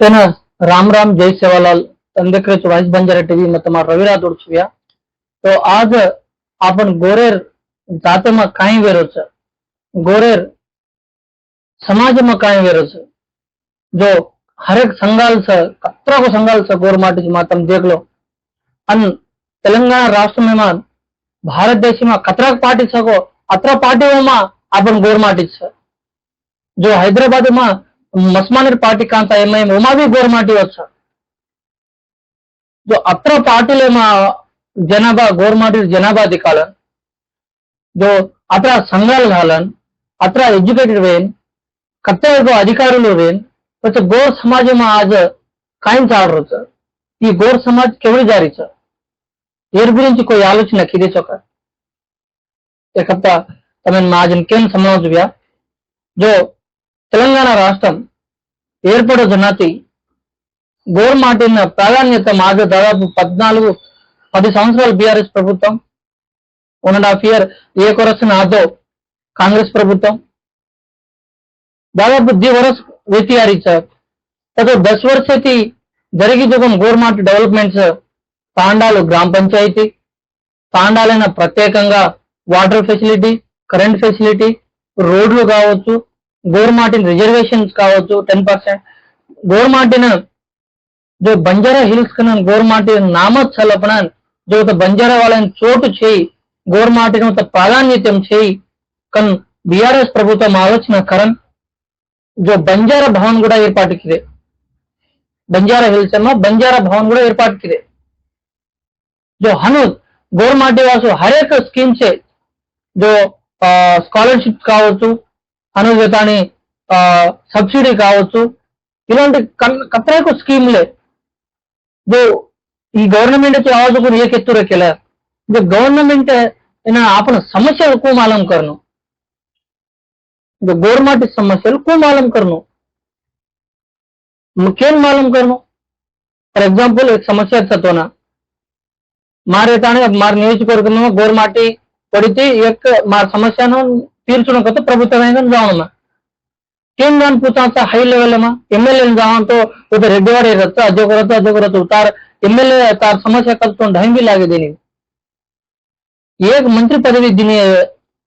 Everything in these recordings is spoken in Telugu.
તેમજ રામ રામ જય સેવાલાલ અંધકૃત વાઇસ બંજારા ટીવીમાં તમારું રવિ રાદોડ છું તો આજ આપણ ગોરેર જાતમાં કાંઈ વેરો છે? ગોરેર સમાજમાં કાંઈ વેરો છે? જો હરેક સંઘાલ છે કતરાકો સંઘાલ છે ગોર માટીમાં તમે દેખ લો. અને તેલંગાણા રાષ્ટ્રમાં ભારત દેશમાં કતરાક પાર્ટી શકો અત્ર પાર્ટીઓમાં આપણ ગોર માટી છે. જો હૈદરાબાદમાં ಮಸ್ಮಾನಿರ್ पार्टी का ಎನ್ गोरमाटी वो जो अत्र पार्टी जनाभा गोरमाटी जनाभा दिखा जो अत्र संघाल अत्र एजुकेटेड वेन कर्तव्य अधिकार वेन तसे तो गोर समाज में आज कायम रो ये गोर समाज केवड़ी जारी चेर गुरी कोई आलोचना की చొక్క एक తమన్ మాజన్ కేన్ సమాజ్ వ్యా తెలంగాణ రాష్ట్రం ఏర్పడుతున్నది గోల్ గోర్మాటిన ప్రాధాన్యత మాది దాదాపు పద్నాలుగు పది సంవత్సరాలు బీఆర్ఎస్ ప్రభుత్వం వన్ అండ్ హాఫ్ ఇయర్ ఏ కొరసిన నాతో కాంగ్రెస్ ప్రభుత్వం. దాదాపు ది వరస్ వెతియారి సార్ తగ్గ దశ వర్షతి జరిగి దుఃఖం గోర్మాట్ డెవలప్మెంట్స్ తాండాలు గ్రామ పంచాయతీ తాండాలైన ప్రత్యేకంగా వాటర్ ఫెసిలిటీ కరెంట్ ఫెసిలిటీ రోడ్లు కావచ్చు గవర్నమెంట్ రిజర్వేషన్స్ కావచ్చు టెన్ పర్సెంట్ గవర్నమెంట్ जो बंजारा हिल्स कनन गोरमाटी नामत छलपनन जो तो बंजारा वालन चोट చేయి గోర్మాటిను ప్రాధాన్యతం చేయి కన్ బీఆర్ఎస్ ప్రభుత్వం ఆలోచన కరన్ जो ಬಂಜಾರ ಭವನ್ ಕೂಡ ಏರ್ಪಾಟಿಕ್ಕಿದೆ ಬಂಜಾರ ಹಿಲ್ಸ್ ಅನ್ನೋ ಬಂಜಾರ ಭವನ್ ಕೂಡ ಏರ್ಪಾಟಿಕ್ಕಿದೆ जो హనూద్ గోర్మాటి వాసు హరేక స్కీమ్స్ जो స్కాలర్షిప్ కావచ్చు హనూద్ గతాని సబ్సిడీ కావచ్చు ఇలాంటి కత్రేకు స్కీమ్లే जो ఈ गवर्नमेंट ची आवाज को एक एत्तू रखेला जो गवर्नमेंट एना आपण समस्या को मालूम करनो जो गवर्नमेंट समस्या को मालूम करनो કેમ માલુમ કરનો ફોર એક્ઝામ્પલ એક સમસ્યા થતો ના મારે તાણે મારા నియోజకవర్గంలో గోర్మాటి పడితే એક મારા સમસ્યાનો తీర్చడం కొత్త ప్రభుత్వం જાણમાં કેમ ನಾನು પૂછાતા હાઈ લેવલમાં એમએલએ જાણ તો ઉધર રેડવાડે રહેતા અજો કરતા અજો કરતા ઉતાર એમએલએ તાર સમસ્યા કરતો ढंग भी लागे देनी એક મંત્રી પદવી દિને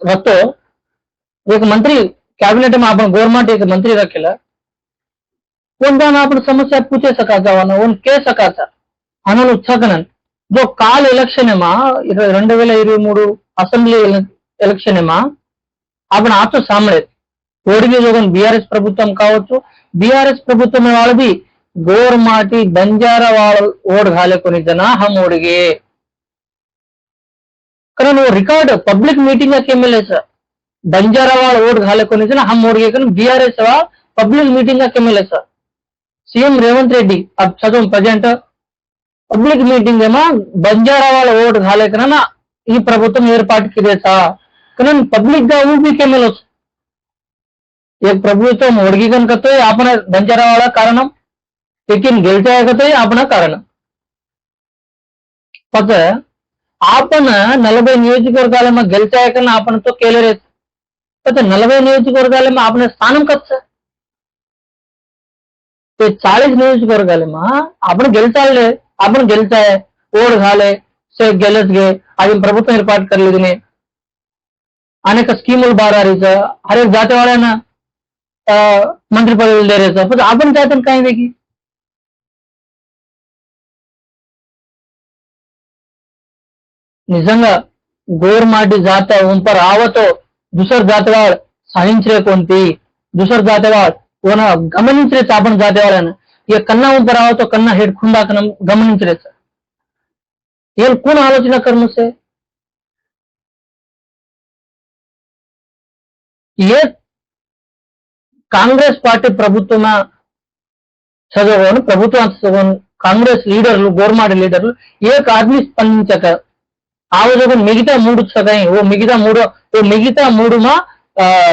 હતો એક મંત્રી કેબિનેટમાં આપણે ગવર્મેન્ટ એક મંત્રી રાખેલા કોણ આપણે સમસ્યા પૂછી શકાતા ઓન કે શકાતા అనను ఉత్సాహనన్ जो కాల్ ఎలక్షన్ ఏమా ఇరవై రెండు వేల ఇరవై మూడు అసెంబ్లీ ఎలక్షన్ ఏమా आपण आजच सामने కోడికి జోగం బీఆర్ఎస్ ప్రభుత్వం కావచ్చు బీఆర్ఎస్ ప్రభుత్వం వాళ్ళది గోర్మాటి బంజార వాళ్ళ ఓడు కాలేకొని జనాహం ఓడిగే. కానీ నువ్వు రికార్డు పబ్లిక్ మీటింగ్ యొక్క ఎమ్మెల్యే సార్. బంజారా వాళ్ళ ఓటు కాలేకొని హమ్ ఓడిగే కానీ బీఆర్ఎస్ వాళ్ళ పబ్లిక్ మీటింగ్ యొక్క MLA sir. CM Revanth Reddy చదువు ప్రజెంట్. పబ్లిక్ మీటింగ్ ఏమో బంజారా వాళ్ళ ఓటు కాలేకన ఈ ప్రభుత్వం ఏర్పాటుకి ఇదే कारण पब्लिक जाऊन बी केलेलोच एक प्रभूचं मोडगीकन करतोय आपण बंजारावाला కారణం? लेकिन गिलते ऐकतोय आपण कारण పక్క ఆపణ నలభై నియోజకవర్గాలేమో గెలిచాక ఆపణతో కేలరేస్ అయితే నలభై నియోజకవర్గాలేమో ఆపణ స్థానం కచ్చా चाळीस నియోజకవర్గాలేమో आपण గెలిచాలే आपण గెలిచాయే ఓడు కాలే से गेलेच అది ప్రభుత్వం ఏర్పాటు करలేదు अनेक स्कीम बार आ रही हर एक जाते वाले ना मंत्री पद ले रहे सर फिर अपन चाहते कहीं देखी? निजंग गोरमाटी जात उन पर आव तो दुसर जातवाड़ सहित को दुसर जातवाड़ को गमन अपन जाते वाले ये कन्ना उन पर आव तो कन्ना हेड खुंदा गमन सर ये कौन आलोचना कर मुझसे ఏ కాంగ్రెస్ పార్టీ ప్రభుత్వమ చదవను ప్రభుత్వ కాంగ్రెస్ లీడర్లు గోర్మాడి లీడర్లు ఏ కార్మి స్పందించక? ఆవజకు మిగతా మూడు సగం ఓ మిగతా మూడు ఓ మిగతా మూడుమా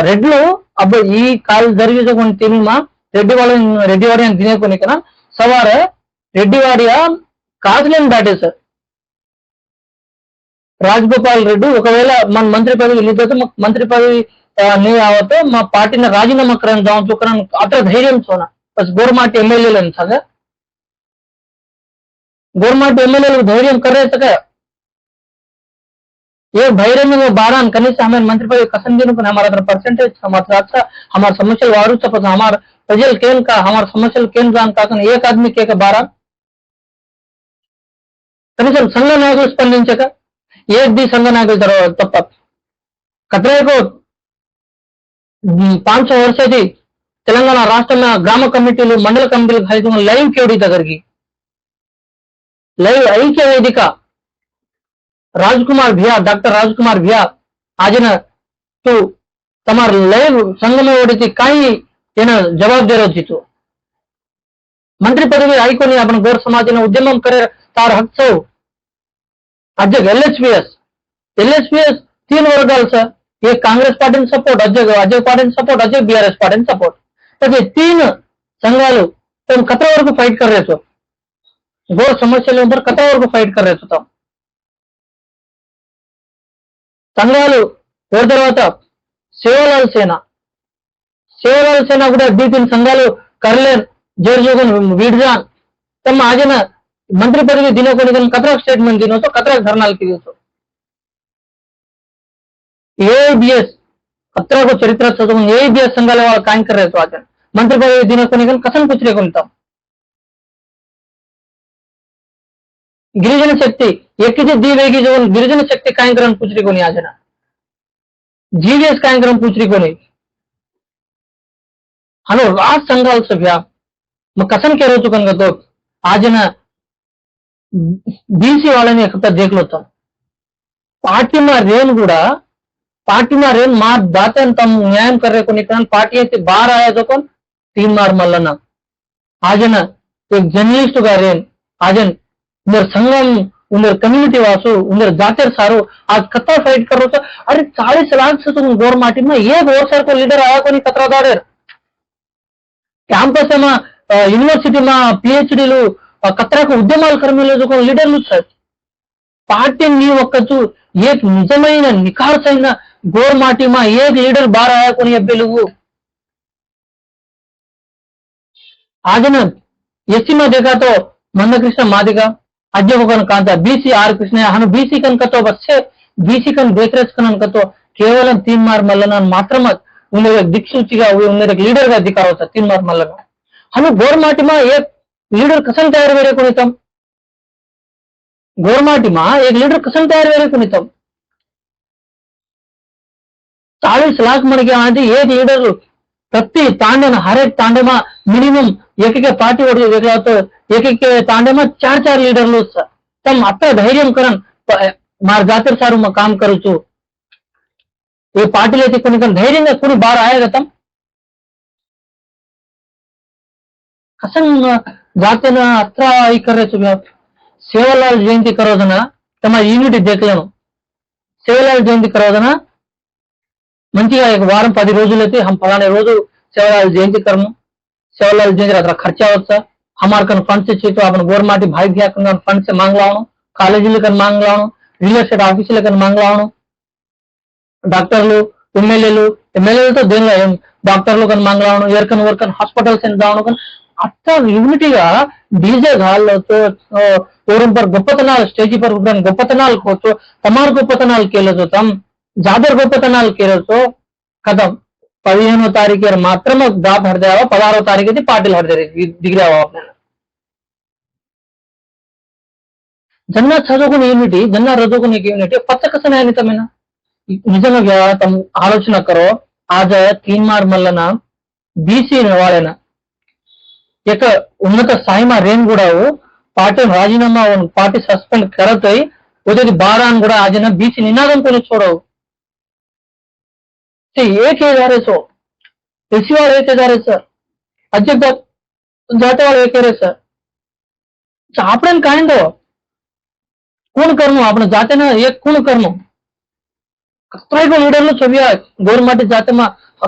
రెడ్లు అబ్బా ఈ కాలు జరిగేసుకొని తినుమా రెడ్డి వాళ్ళ రెడ్డి వారి అని తినేకొని కదా సవార రెడ్డి వారి కాసులను దాటేశారు. రాజగోపాల్ రెడ్డి ఒకవేళ మన మంత్రి పదవి వెళ్ళిపోతే మంత్రి పదవి नहीं आवा तो मैं पार्टी ने राजीनामा करन जाऊं तो करन अत्र धैर्य सोना बस गोरमाट एमएलए सगळं गोरमाट एमएलए धैर्य करायचं काय ये भैरे में वो बारह कनीस हमें मंत्री पद कसम दिन पण हमारा परसेंटेज हमारा अच्छा हमारा समस्या वारू चपत हमारा प्रजल केन का हमारा समस्या केन जान का एक आदमी के बारह కనీసం సంఘ నాయకులు స్పందించక ఏది సంఘ నాయకులు తర్వాత తప్ప కత్రాయకు పాంచ వర్షది తెలంగాణ రాష్ట్రంలో గ్రామ కమిటీలు మండల కమిటీలు కలిసి లైవ్ కేవడి దగ్గరికి లైవ్ ఐక్య వేదిక राज कुमार भैया डॉक्टर राजकुमार भैया आज ना तू તમાર લઈવ સંઘમાં ઓડીથી કાંઈ એને જવાબ દેરો જીતો મંત્રી પદવી આઈકોની આપણે ગોર સમાજને ઉદ્યમમ કરે તાર હક છો અધ્યક્ષ એલએચપીએસ એલએચપીએસ तीन वर्गाल सर हे Congress पार्टीने support Ajay Ajay Patil support Ajay BRS Patil support. तर हे तीन संघाలు మేము కథల వరకు ఫైట్ కర్రేసు గోర్ సమస్యల ఉందరు కథ వరకు ఫైట్ కర్రేస్తాం సంఘాలు ఎవరి తర్వాత సేవలాల సేన సేవలాల సేన కూడా డీపీల సంఘాలు కర్లేన్ జోర్జోగన్ వీడ్జాన్ తమ ఆజన మంత్రి పదవి దినోకొని కథరాకు స్టేట్మెంట్ దినోతో కథరాకు ధర్నాలు తీయచ్చు आज मंत्री पदवी दिनो को निकल कसन कुछ रे कोणता गिरिजन शक्ती एकीचे दी वेगी जाऊन गिरिजन शक्ती कार्यक्रम पुचरी कोणी आज ना जीवीएस कार्यक्रम पुचरी कोणी हलो राज संघाल सभ्या मग कसन केलं होतो कन तो आज ना बीसी వాళ్ళని ఎక్కడ దేకలుతాం పార్టీ మా రేన్ కూడా पार्टी में रेन मार दाते तम न्याय कर रहे को निकल पार्टी से बाहर आया तो कौन तीन मार मल्लना आज ना एक जर्नलिस्ट का रेन आज उधर संगम उधर कम्युनिटी वासु उधर जातेर सारो आज कत्ता फाइट कर रहे अरे चालीस लाख से तुम गौर माटी में ये गौर सर को लीडर आया को नहीं कतरा दाड़ेर క్యాంపస్ ఏమో యూనివర్సిటీ మా పిహెచ్డీలు కత్రాకు ఉద్యమాలు కర్మీలు లీడర్లు సార్ పార్టీ నీ ఒక్కచు ఏ నిజమైన నిఖార్సైన గోర్ మాటి మా ఏ లీడర్ బార్ ఆయాకొని ఎబ్బెలుగు ఆజన ఎస్సీ మా देखा तो मंदकृष्ण मादिगा अध्यक्ष Kanta BC are Krishna Hanu BC कन कतो बच्चे बीसी कन देखरेख कन कतो కేవలం తీన్ మార్ మల్లన మాత్రమే उन्हें एक दिक्सूचिगा उन्हें एक लीडर का अधिकार होता तीन मार मल्लन हमें गोरमाटी में एक लीडर कसन तयार वेरे कोणितम गोरमाटी में ತಾಲೀಸ್ ಲಾಕ್ ಮಡಿಗೆ ಅಂತ ಏದ್ ಲೀಡರ್ ಪ್ರತಿ ತಾಂಡೆನ ಹರೇಕ್ ತಾಂಡೆಮ ಮಿನಿಮಮ್ ಏಕೈಕ ಪಾರ್ಟಿ ಹೊಡೆದು ಏಕೈಕ ತಾಂಡೆಮ ಚಾರ್ ಚಾರ್ ಲೀಡರ್ಲು ತಮ್ಮ ಅತ್ತ ಧೈರ್ಯ ಕರನ್ માર જાતે સારું માં કામ કરું છું એ પાર્ટી લેતી કોની કોની ધૈર્યને કોની બહાર આવ્યા હતા કસંગ જાતેના అత్ర ఈ కర్రేచు సేవలాల్ జయంతి కరోదన తమ యూనిటీ దేఖలను సేవలాల్ జయంతి కరోదన మంచిగా వారం పది रोजल పలానా రోజు సేవలాల్ జయంతి కర్మ, సేవలాల్ జయంతి అతను ఖర్చా వచ్చా हमारे कन फंड से चेतो अपन भाई भैया कन फंड से मांग लाओ कॉलेज लेकर मांग लाओ रियल एस्टेट ऑफ़िस लेकर मांग लाओ डॉक्टर लो एमएलए लो एमएलए तो देन लो मांग लाओ से డీజే గాళ్ళతో ఊరింపర్ గొప్పతనాలు, స్టేజీ పర్ గొప్పతనాలకు తమారు చూద్దాం జాతర గొప్పతనాలు కేరతో కథ. పదిహేనో తారీఖు మాత్రమే దాత హరిదేవ పదహారో తారీఖు అయితే పార్టీలు హరిదేవి దిగిరావా జన్నాథ్ చదువుకుని ఏమిటి? జన్నా చదువుకునేకి ఏమిటి? పచ్చక అనితమైన నిజంగా తమ ఆలోచన కరో ఆజ తీన్మార్ మల్లన బీసీ వాళ్ళైన ఇక ఉన్నత సాయిమా రేణు కూడా పార్టీ రాజీనామా పార్టీ సస్పెండ్ కరతాయి ఉదయం బారాన్ కూడా ఆజన బీసీ నినాదం కొని చూడవు ते एक हे झाले सो एसी वाले एक झाले सर अध्यक्ष जाते वाले एक रे सर आपण काय कोण कर्म आपण जाते ना एक कोण कर्म कत्रा लीडर छवि गवर्नमेंट जाते में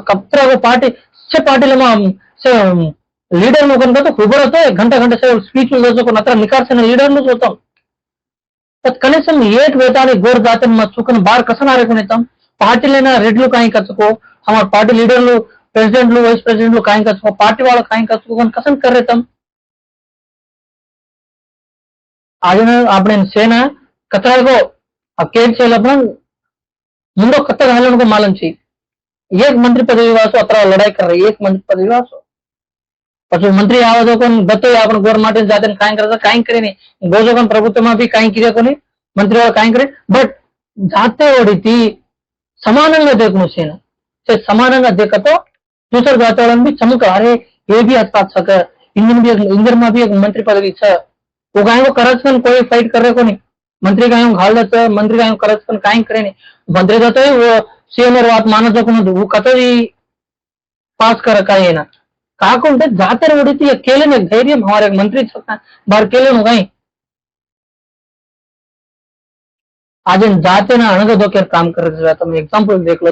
कत्रा पार्टी से पार्टी से लीडर लोग तो खुबर होते घंटा घंटा से स्पीच अत्र निकाल लीडर होता कनीसम एक वेतानी गोर जाते चुकन पार्टी लेना रेट लो काई कर सको हमारे पार्टी लीडर लो प्रेसिडेंट लो वाइस प्रेसिडेंट लो काई कर सको पार्टी वाला काई कर सको कसम कर रहे तुम आज आपने सेना कतरा को अकेट से अपन मुंडो कत्तर हलन को मालूम छी एक मंत्री पदवी वासो अतरा लड़ाई कर रही एक मंत्री पदवी वासो પછી મંત્રી આવો તો કોણ ગતો આપણે ગવર્મેન્ટ જાતે કાંઈ કરતા કાંઈ કરે નહીં ગોજો કોણ પ્રભુત્વમાં બી કાંઈ કર્યા કોની મંત્રીઓ કાંઈ કરે બટ જાતે ઓડીતી సమానంగా దేకును సేన से సమానంగా देखतो दूसर जाते वाला भी चमक अरे ये भी हस्ताक सक इंजन भी इंजन में भी एक मंत्री पदवी छ वो गाय को करत पण कोई फाइट करे को नहीं मंत्री काय घाल देत मंत्री काय करत पण काय करे नाही मंत्री जातो वो सीएम वात मानत कोण वो कतो पास कर काय येना కాకుంటే జాతర ఉడితే కేలేని ధైర్యం हमारे मंत्री बार केले આજે जाते ना अणगदो केर काम कर रहा तो मैं एग्जांपल देख लो